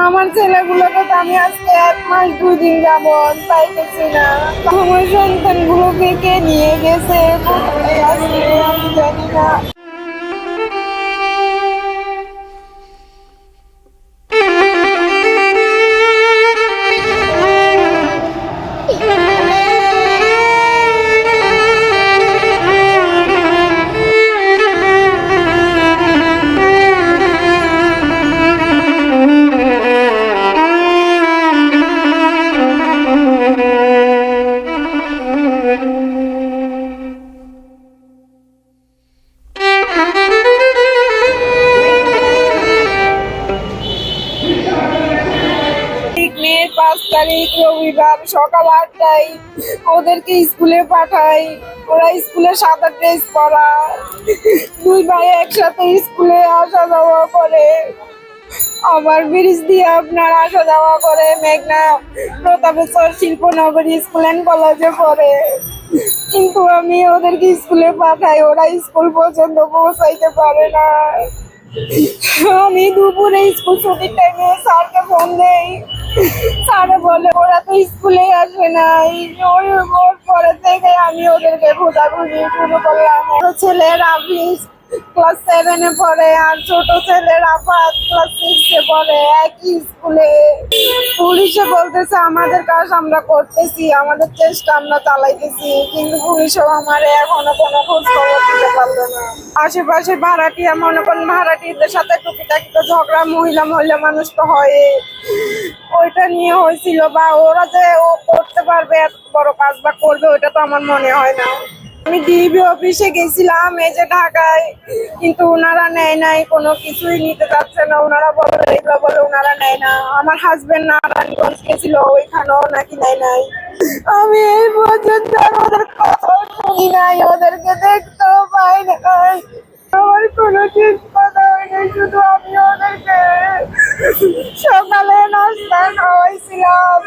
আমার ছেলেগুলোকে তো আমি আজকে এক মাস দুই দিন যাবত পাইতেছি না। আমার সন্তানগুলোকে কে নিয়ে গেছে? আমি জানি না। মেয়ে পাঁচ তারিখ, রবিবার সকাল আটটায় ওদেরকে স্কুলে পাঠাই। ওরা স্কুলে সাদা ড্রেস পরা। দুই ভাই একসাথে স্কুলে আসা যাওয়া করে। আবার ব্রিজ দিয়ে আপনার আসা যাওয়া করে, মেঘনা প্রতাপেশ্বর শিল্পনগরী স্কুল অ্যান্ড কলেজে পড়ে। কিন্তু আমি ওদেরকে স্কুলে পাঠাই, ওরা স্কুল পর্যন্ত পৌঁছাইতে পারে না। আমি দুপুরে স্কুল ছুটির টাইমে স্যারকে ফোন দেই। স্যারে বলে, ওরা তো স্কুলে আসবে না ওর ওর পরে থেকে আমি ওদেরকে খোঁজাখুঁজি শুরু করলাম। ছেলে রাফিস ক্লাস সেভেনে পড়ে আর ছোট ছেলে রাফাত ক্লাস সিক্সে পড়ে। একই স্কুলে পুলিশে বলতেছে, আমাদের কাজ আমরা করতেছি, আমাদের চেষ্টা আমরা চালাইতেছি, কিন্তু পুলিশও আমার এখনও কোনো খোঁজ খবর দিতে পারল না। আশেপাশে ভাড়াটিয়া, মনে করেন ভাড়াটিদের সাথে টুকিটাকি তো ঝগড়া, মহিলা মহিলা মানুষ তো হয় ওইটা নিয়ে হয়েছিল বা ওরা যে ও করতে পারবে, এত বড় কাজ বা করবে, ওইটা তো আমার মনে হয় না। আমি ডিবি অফিসে গেছিলাম, এই যে ঢাকায়, কিন্তু ওনারা নেয় নাই, কোনো কিছুই নিতে চাচ্ছে না। ওনারা বলে এগুলো বলে ওনারা নেয় না। আমার হাজবেন্ড না নারায়ণগঞ্জ গেছিল, ওইখানেও নাকি নেয় নাই। আমি এই পর্যন্ত ওদের কথা শুনি নাই, ওদেরকে দেখতেও পাই নাই। আমার কোনো কথা হয়নি, শুধু আমি ওদেরকে সকালে নাস্তা খাওয়াইছিলাম।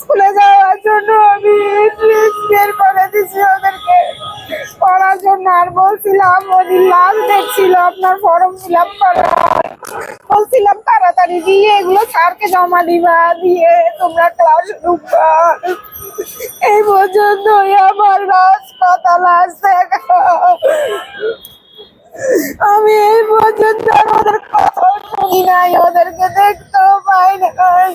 স্কুলে যাওয়ার জন্য আমি ড্রেস বের করে দিছি ওদেরকে আপনার বলছিলাম ওদিন লাস্ট দেখছিল আপনার ফর্ম ফিল আপ করার বলছিলাম, তাড়াতাড়ি দিয়ে এগুলো স্যারকে জমা দিবা, দিয়ে তোমরা ক্লাস ঢুকবা। এই পর্যন্ত আমার লাস্ট কথা লাস্ট আমি এই পর্যন্ত ওদের কথা শুনি নাই, ওদেরকে দেখতে পাই নাই।